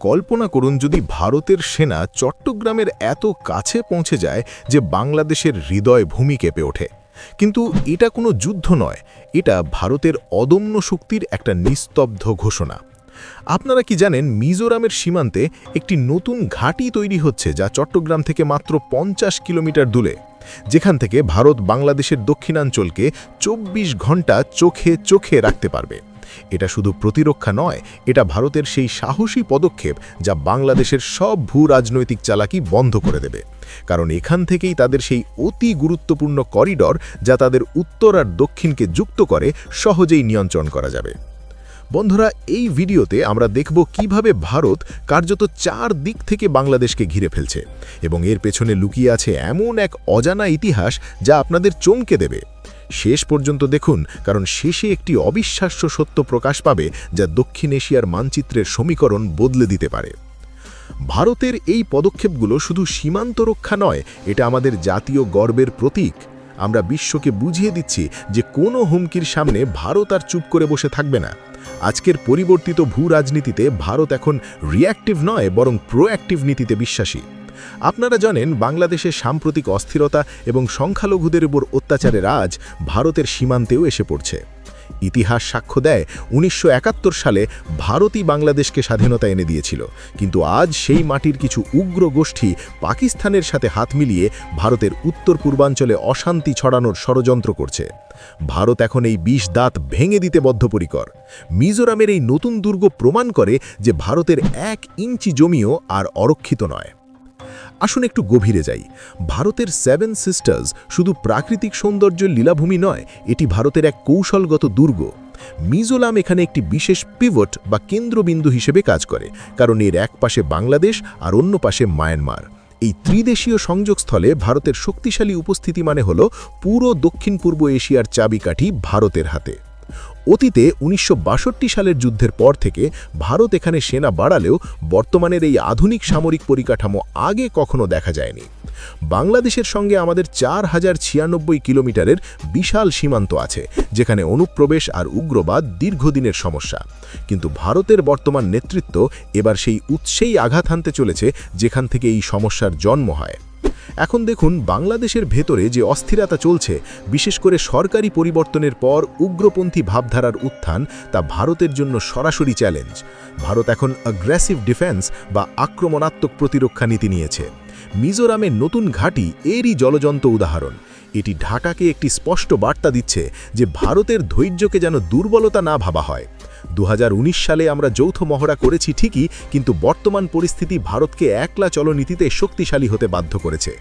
কল্পনা করুন যদি ভারতের সেনা চট্টগ্রামের এত কাছে পৌঁছে যায় যে বাংলাদেশের হৃদয় ভূমি কেঁপে ওঠে। কিন্তু এটা কোনো যুদ্ধ নয়, এটা ভারতের অদম্য শক্তির একটা নিস্তব্ধ ঘোষণা। আপনারা কি জানেন মিজোরামের সীমান্তে একটি নতুন ঘাঁটি তৈরি হচ্ছে যা চট্টগ্রাম থেকে মাত্র পঞ্চাশ কিলোমিটার দূরে, যেখান থেকে ভারত বাংলাদেশের দক্ষিণাঞ্চলকে ২৪ ঘণ্টা চোখে চোখে রাখতে পারবে। এটা শুধু প্রতিরক্ষা নয়, এটা ভারতের সেই সাহসী পদক্ষেপ যা বাংলাদেশের সব ভূ রাজনৈতিক চালাকি বন্ধ করে দেবে। কারণ এখান থেকেই তাদের সেই অতি গুরুত্বপূর্ণ করিডর যা তাদের উত্তর আর দক্ষিণকে যুক্ত করে সহজেই নিয়ন্ত্রণ করা যাবে। বন্ধুরা, এই ভিডিওতে আমরা দেখব কীভাবে ভারত কার্যত চার দিক থেকে বাংলাদেশকে ঘিরে ফেলছে এবং এর পেছনে লুকিয়ে আছে এমন এক অজানা ইতিহাস যা আপনাদের চমকে দেবে। শেষ পর্যন্ত দেখুন, কারণ শেষে একটি অবিশ্বাস্য সত্য প্রকাশ পাবে যা দক্ষিণ এশিয়ার মানচিত্রের সমীকরণ বদলে দিতে পারে। ভারতের এই পদক্ষেপগুলো শুধু সীমান্ত রক্ষা নয়, এটা আমাদের জাতীয় গর্বের প্রতীক। আমরা বিশ্বকে বুঝিয়ে দিচ্ছি যে কোনো হুমকির সামনে ভারত আর চুপ করে বসে থাকবে না। আজকের পরিবর্তিত ভূ রাজনীতিতে ভারত এখন রিয়্যাক্টিভ নয়, বরং প্রোঅ্যাক্টিভ নীতিতে বিশ্বাসী। আপনারা জানেন বাংলাদেশের সাম্প্রতিক অস্থিরতা এবং সংখ্যালঘুদের উপর অত্যাচারের আজ ভারতের সীমান্তেও এসে পড়ছে। ইতিহাস সাক্ষ্য দেয়, উনিশশো একাত্তর সালে ভারতই বাংলাদেশকে স্বাধীনতা এনে দিয়েছিল। কিন্তু আজ সেই মাটির কিছু উগ্র গোষ্ঠী পাকিস্তানের সাথে হাত মিলিয়ে ভারতের উত্তর পূর্বাঞ্চলে অশান্তি ছড়ানোর ষড়যন্ত্র করছে। ভারত এখন এই বিষ দাঁত ভেঙে দিতে বদ্ধপরিকর। মিজোরামের এই নতুন দুর্গ প্রমাণ করে যে ভারতের এক ইঞ্চি জমিও আর অরক্ষিত নয়। আসুন একটু গভীরে যাই। ভারতের সেভেন সিস্টার্স শুধু প্রাকৃতিক সৌন্দর্যের লীলাভূমি নয়, এটি ভারতের এক কৌশলগত দুর্গ। মিজোলাম এখানে একটি বিশেষ পিভট বা কেন্দ্রবিন্দু হিসেবে কাজ করে, কারণ এর এক পাশে বাংলাদেশ আর অন্য পাশে মায়ানমার। এই ত্রিদেশীয় সংযোগস্থলে ভারতের শক্তিশালী উপস্থিতি মানে হল পুরো দক্ষিণ পূর্ব এশিয়ার চাবিকাঠি ভারতের হাতে। অতীতে উনিশশো বাষট্টি সালের যুদ্ধের পর থেকে ভারত এখানে সেনা বাড়ালেও বর্তমানের এই আধুনিক সামরিক পরিকাঠামো আগে কখনো দেখা যায়নি। বাংলাদেশের সঙ্গে আমাদের চার হাজার ছিয়ানব্বই কিলোমিটারের বিশাল সীমান্ত আছে, যেখানে অনুপ্রবেশ আর উগ্রবাদ দীর্ঘদিনের সমস্যা। কিন্তু ভারতের বর্তমান নেতৃত্ব এবার সেই উৎসেই আঘাত হানতে চলেছে, যেখান থেকে এই সমস্যার জন্ম হয়। এখন দেখুন বাংলাদেশের ভেতরে যে অস্থিরতা চলছে, বিশেষ করে সরকারি পরিবর্তনের পর উগ্রপন্থী ভাবধারার উত্থান, তা ভারতের জন্য সরাসরি চ্যালেঞ্জ। ভারত এখন অ্যাগ্রেসিভ ডিফেন্স বা আক্রমণাত্মক প্রতিরক্ষা নীতি নিয়েছে। মিজোরামের নতুন ঘাঁটি এরই জলজন্ত উদাহরণ। এটি ঢাকাকে একটি স্পষ্ট বার্তা দিচ্ছে যে ভারতের ধৈর্যকে যেন দুর্বলতা না ভাবা হয়। দু হাজার উনিশ সালে আমরা যৌথ মহড়া করেছি ঠিকই, কিন্তু বর্তমান পরিস্থিতি ভারতকে একলা চলনীতিতে শক্তিশালী হতে বাধ্য করেছে।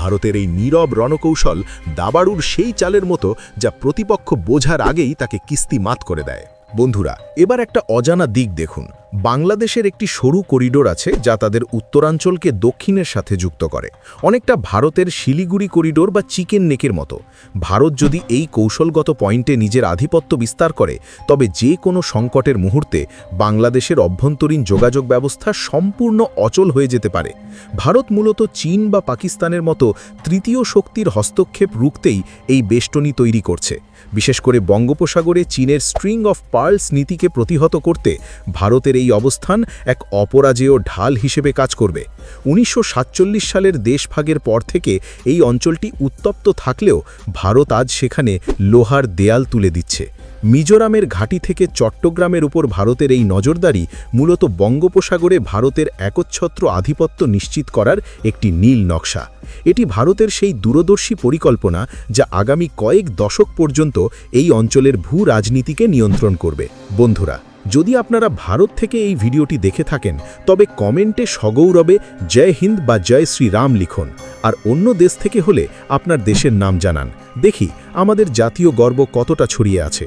ভারতের এই নীরব রণকৌশল দাবাড়ুর সেই চালের মতো যা প্রতিপক্ষ বোঝার আগেই তাকে কিস্তি মাত করে দেয়। বন্ধুরা, এবার একটা অজানা দিক দেখুন। বাংলাদেশের একটি সরু করিডোর আছে যা তাদের উত্তরাঞ্চলকে দক্ষিণের সাথে যুক্ত করে। অনেকটা ভারতের শিলিগুড়ি করিডোর বা চিকেন নেকের মতো। ভারত যদি এই কৌশলগত পয়েন্টে নিজের আধিপত্য বিস্তার করে, তবে যে কোনো সংকটের মুহূর্তে বাংলাদেশের অভ্যন্তরীণ যোগাযোগ ব্যবস্থা সম্পূর্ণ অচল হয়ে যেতে পারে। ভারত মূলত চীন বা পাকিস্তানের মতো তৃতীয় শক্তির হস্তক্ষেপ রুখতেই এই বেষ্টনী তৈরি করছে। বিশেষ করে বঙ্গোপসাগরে চীনের স্ট্রিং অফ পার্লস নীতিকে প্রতিহত করতে ভারতের এই অবস্থান এক অপরাজেয় ঢাল হিসেবে কাজ করবে। উনিশশো সাতচল্লিশ সালের দেশভাগের পর থেকে এই অঞ্চলটি উত্তপ্ত থাকলেও ভারত আজ সেখানে লোহার দেয়াল তুলে দিচ্ছে। মিজোরামের ঘাঁটি থেকে চট্টগ্রামের উপর ভারতের এই নজরদারি মূলত বঙ্গোপসাগরে ভারতের একচ্ছত্র আধিপত্য নিশ্চিত করার একটি নীল নকশা। এটি ভারতের সেই দূরদর্শী পরিকল্পনা যা আগামী কয়েক দশক পর্যন্ত এই অঞ্চলের ভূ রাজনীতিকে নিয়ন্ত্রণ করবে। বন্ধুরা যদি আপনারা ভারত থেকে এই ভিডিওটি দেখে থাকেন, তবে কমেন্টে সগৌরবে জয় হিন্দ বা জয় শ্রীরাম লিখুন। আর অন্য দেশ থেকে হলে আপনার দেশের নাম জানান। দেখি, আমাদের জাতীয় গর্ব কতটা ছড়িয়ে আছে।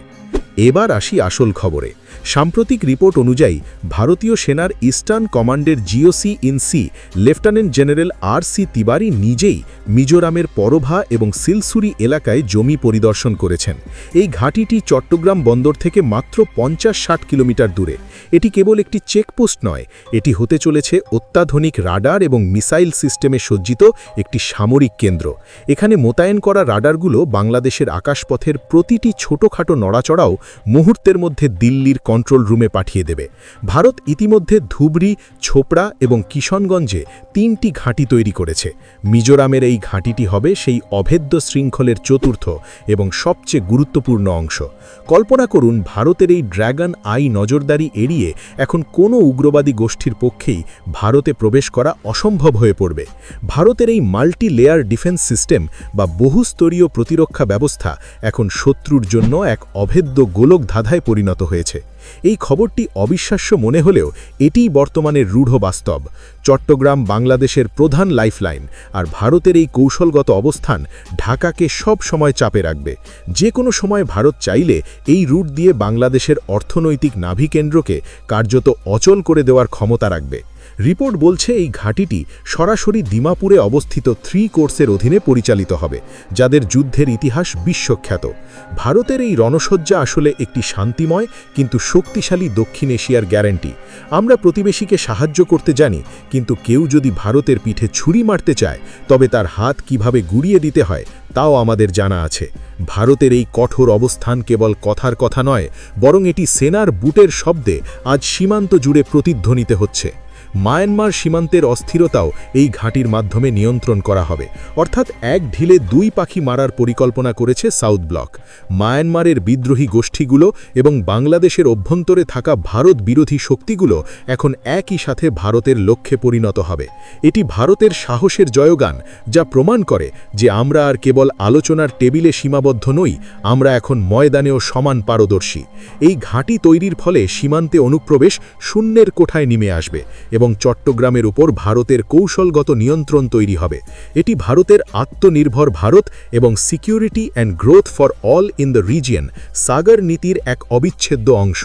এবার আসি আসল খবরে। সাম্প্রতিক রিপোর্ট অনুযায়ী ভারতীয় সেনার ইস্টার্ন কমান্ডের GOC in C, lieutenant general R C Tiwari নিজেই মিজোরামের পরভা এবং সিলসুরি এলাকায় জমি পরিদর্শন করেছেন। এই ঘাঁটিটি চট্টগ্রাম বন্দর থেকে মাত্র পঞ্চাশ ষাট কিলোমিটার দূরে। এটি কেবল একটি চেকপোস্ট নয়, এটি হতে চলেছে অত্যাধুনিক রাডার এবং মিসাইল সিস্টেমে সজ্জিত একটি সামরিক কেন্দ্র। এখানে মোতায়েন করা রাডারগুলো বাংলাদেশের আকাশপথের প্রতিটি ছোটোখাটো নড়াচড়াও মুহূর্তের মধ্যে দিল্লির কন্ট্রোল রুমে পাঠিয়ে দেবে। ভারত ইতিমধ্যে ধুবড়ি, ছোপড়া এবং কিশনগঞ্জে তিনটি ঘাঁটি তৈরি করেছে। মিজোরামের এই ঘাঁটিটি হবে সেই অভেদ্য শৃঙ্খলের চতুর্থ এবং সবচেয়ে গুরুত্বপূর্ণ অংশ। কল্পনা করুন, ভারতের এই ড্র্যাগন আই নজরদারি এড়িয়ে এখন কোনো উগ্রবাদী গোষ্ঠীর পক্ষেই ভারতে প্রবেশ করা অসম্ভব হয়ে পড়বে। ভারতের এই মাল্টি লেয়ার ডিফেন্স সিস্টেম বা বহুস্তরীয় প্রতিরক্ষা ব্যবস্থা এখন শত্রুর জন্য এক অভেদ্য গোলক ধাঁধায় পরিণত হয়েছে। এই খবরটি অবিশ্বাস্য মনে হলেও এটিই বর্তমানের রূঢ় বাস্তব। চট্টগ্রাম বাংলাদেশের প্রধান লাইফলাইন আর ভারতের এই কৌশলগত অবস্থান ঢাকাকে সব সময় চাপে রাখবে। যে কোনো সময় ভারত চাইলে এই রুট দিয়ে বাংলাদেশের অর্থনৈতিক নাভিকেন্দ্রকে কার্যত অচল করে দেওয়ার ক্ষমতা রাখবে। রিপোর্ট বলছে এই ঘাঁটিটি সরাসরি দিমাপুরে অবস্থিত থ্রি কোর্সের অধীনে পরিচালিত হবে, যাদের যুদ্ধের ইতিহাস বিশ্বখ্যাত। ভারতের এই রণসজ্জা আসলে একটি শান্তিময় কিন্তু শক্তিশালী দক্ষিণ এশিয়ার গ্যারান্টি। আমরা প্রতিবেশীকে সাহায্য করতে জানি, কিন্তু কেউ যদি ভারতের পিঠে ছুরি মারতে চায়, তবে তার হাত কীভাবে গুড়িয়ে দিতে হয়, তাও আমাদের জানা আছে। ভারতের এই কঠোর অবস্থান কেবল কথার কথা নয়, বরং এটি সেনার বুটের শব্দে আজ সীমান্ত জুড়ে প্রতিধ্বনিতে হচ্ছে। মায়ানমার সীমান্তের অস্থিরতাও এই ঘাঁটির মাধ্যমে নিয়ন্ত্রণ করা হবে। অর্থাৎ এক ঢিলে দুই পাখি মারার পরিকল্পনা করেছে সাউথ ব্লক। মায়ানমারের বিদ্রোহী গোষ্ঠীগুলো এবং বাংলাদেশের অভ্যন্তরে থাকা ভারত বিরোধী শক্তিগুলো এখন একই সাথে ভারতের লক্ষ্যে পরিণত হবে। এটি ভারতের সাহসের জয়গান, যা প্রমাণ করে যে আমরা আর কেবল আলোচনার টেবিলে সীমাবদ্ধ নই, আমরা এখন ময়দানেও সমান পারদর্শী। এই ঘাঁটি তৈরির ফলে সীমান্তে অনুপ্রবেশ শূন্যের কোঠায় নেমে আসবে এবং চট্টগ্রামের উপর ভারতের কৌশলগত নিয়ন্ত্রণ তৈরি হবে। এটি ভারতের আত্মনির্ভর ভারত এবং security and growth for all in the region, Sagar নীতির এক অবিচ্ছেদ্য অংশ।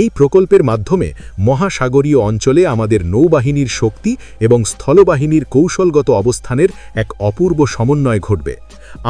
এই প্রকল্পের মাধ্যমে মহাসাগরীয় অঞ্চলে আমাদের নৌবাহিনীর শক্তি এবং স্থলবাহিনীর কৌশলগত অবস্থানের এক অপূর্ব সমন্বয় ঘটবে।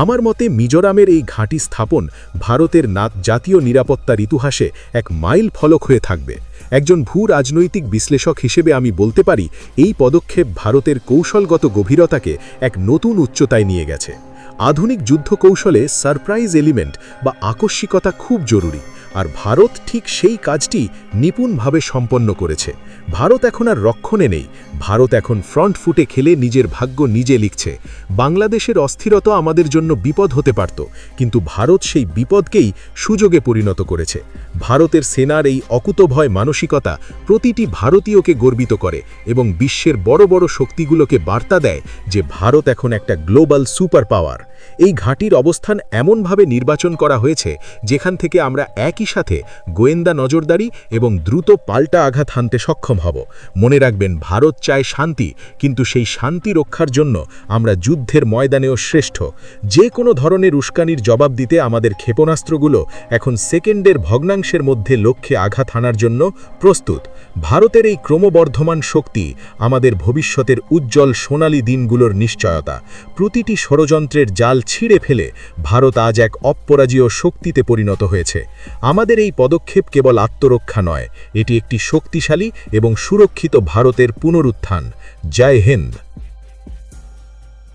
আমার মতে মিজোরামের এই ঘাঁটি স্থাপন ভারতের নাত জাতীয় নিরাপত্তার ইতিহাসে এক মাইল ফলক হয়ে থাকবে। একজন ভূ রাজনৈতিক বিশ্লেষক হিসেবে আমি বলতে পারি, এই পদক্ষেপ ভারতের কৌশলগত গভীরতাকে এক নতুন উচ্চতায় নিয়ে গেছে। আধুনিক যুদ্ধ কৌশলে সারপ্রাইজ এলিমেন্ট বা আকস্মিকতা খুব জরুরি। আর ভারত ঠিক সেই কাজটি নিপুণভাবে সম্পন্ন করেছে। ভারত এখন আর রক্ষণে নেই। ভারত এখন ফ্রন্ট ফুটে খেলে নিজের ভাগ্য নিজে লিখছে। বাংলাদেশের অস্থিরতা আমাদের জন্য বিপদ হতে পারত, কিন্তু ভারত সেই বিপদকেই সুযোগে পরিণত করেছে। ভারতের সেনার এই অকুতভয় মানসিকতা প্রতিটি ভারতীয়কে গর্বিত করে এবং বিশ্বের বড় বড় শক্তিগুলোকে বার্তা দেয় যে ভারত এখন একটা গ্লোবাল সুপার পাওয়ার। এই ঘাঁটির অবস্থান এমনভাবে নির্বাচন করা হয়েছে যেখান থেকে আমরা একই সাথে গোয়েন্দা নজরদারি এবং দ্রুত পাল্টা আঘাত হানতে সক্ষম হব। মনে রাখবেন, ভারত চায় শান্তি, কিন্তু সেই শান্তি রক্ষার জন্য আমরা যুদ্ধের ময়দানেও শ্রেষ্ঠ। যে কোনো ধরনের উস্কানির জবাব দিতে আমাদের ক্ষেপণাস্ত্রগুলো এখন সেকেন্ডের ভগ্নাংশের মধ্যে লক্ষ্যে আঘাত হানার জন্য প্রস্তুত। ভারতের এই ক্রমবর্ধমান শক্তি আমাদের ভবিষ্যতের উজ্জ্বল সোনালী দিনগুলোর নিশ্চয়তা। প্রতিটি ষড়যন্ত্রের জাল ছিঁড়ে ফেলে ভারত আজ এক অপরাজীয় শক্তিতে পরিণত হয়েছে। আমাদের এই পদক্ষেপ কেবল আত্মরক্ষা নয়, এটি একটি শক্তিশালী এবং সুরক্ষিত ভারতের পুনরুত্থান। জয় হিন্দ।